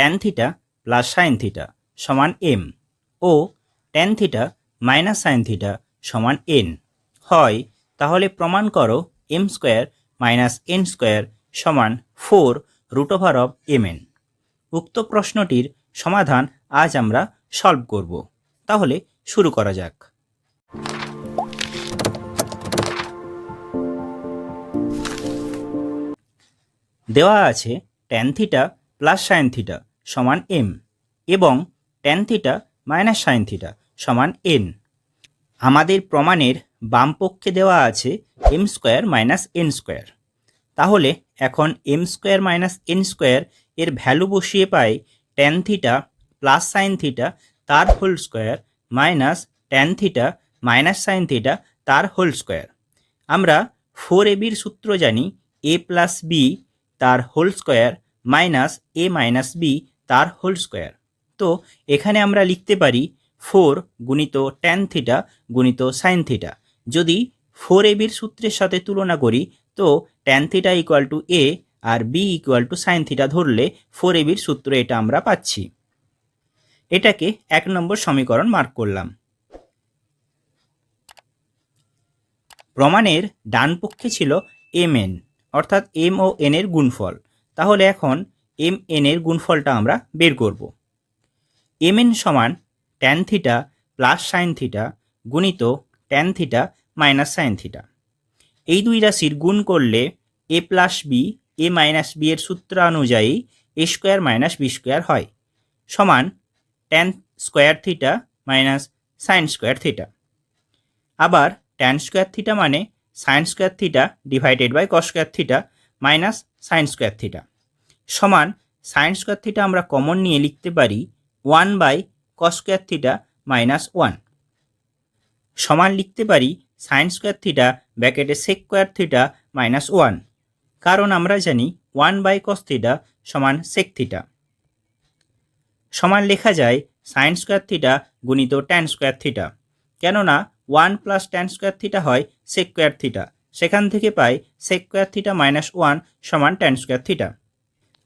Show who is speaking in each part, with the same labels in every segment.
Speaker 1: Tan theta plus sine theta সমান M ও tan theta minus sine theta সমান N হয়, তাহলে প্রমাণ করো M square minus N square সমান four root over of M N উক্ত প্রশ্নটির সমাধান আজ আমরা সলভ করব। তাহলে শুরু করা যাক। দেওয়া আছে tan theta plus sine theta সমান এম এবং tan theta minus sine theta সমান এন আমাদের প্রমাণের বাম পক্ষে দেওয়া আছে M square minus N square তাহলে এখন M square minus N square এর ভ্যালু বসিয়ে পাই tan theta plus sine theta তার whole square minus tan theta minus sine theta তার হোল স্কোয়ার আমরা ফোর এবির সূত্র জানি এ প্লাস বি তার whole square minus A minus B তার হোল স্কোয়ার। তো এখানে আমরা লিখতে পারি ফোর গুণিত ট্যান থিটা গুণিত সাইন থিটা যদি ফোর এবির সূত্রের সাথে তুলনা করি, তো tan theta equal to A R B equal to sine theta ধরলে ফোর এবির সূত্র এটা আমরা পাচ্ছি। এটাকে এক নম্বর সমীকরণ মার্ক করলাম। প্রমাণের ডান পক্ষে ছিল এম এন অর্থাৎ এম ও এন এর গুণফল। তাহলে এখন এম এন এর গুণফলটা আমরা বের করব। এম এন সমান tan theta plus sine theta গুণিত tan theta minus sine theta এই দুই রাশির গুণ করলে A plus B A minus B এর সূত্র অনুযায়ী A square minus B square হয়, সমান tan square theta minus sine square theta আবার ট্যান স্কোয়ার থিটা মানে sine square theta divided by cos square theta minus sine square theta সমান sine square theta আমরা common নিয়ে লিখতে পারি one by cos square theta minus one সমান লিখতে পারি sine square theta ব্যাকেটে sec square theta minus one কারণ আমরা জানি ওয়ান বাই কস থিটা সমান সেক থিটা সমান লেখা যায় সাইন স্কোয়ার থিটা গুণিত ট্যান স্কোয়ার থিটা কেননা one plus tan square theta হয় সেক স্কোয়ার থিটা সেখান থেকে পাই sec square theta minus one সমান ট্যান স্কোয়ার থিটা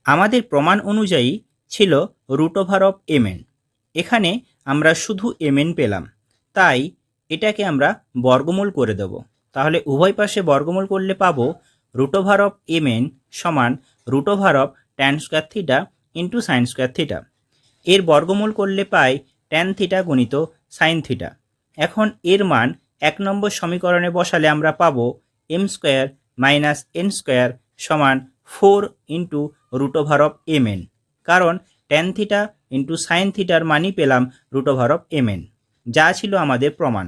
Speaker 1: আমাদের প্রমাণ অনুযায়ী ছিল রুট ওভার অফ এমএন এখানে আমরা শুধু এমএন পেলাম, তাই এটাকে আমরা বর্গমূল করে দেব। তাহলে উভয় পাশে বর্গমূল করলে পাবো রুট ওভার অফ এমএন সমান root over of tan square theta into sine square theta এর বর্গমূল করলে পাই ট্যান থিটা গুণিত সাইন থিটা এখন এর মান এক নম্বর সমীকরণে বসালে আমরা পাবো M square minus N square সমান four into root over of M N কারণ ট্যান থিটা ইন্টু সাইন থিটার মানই পেলাম root over of M N যা ছিল আমাদের প্রমাণ।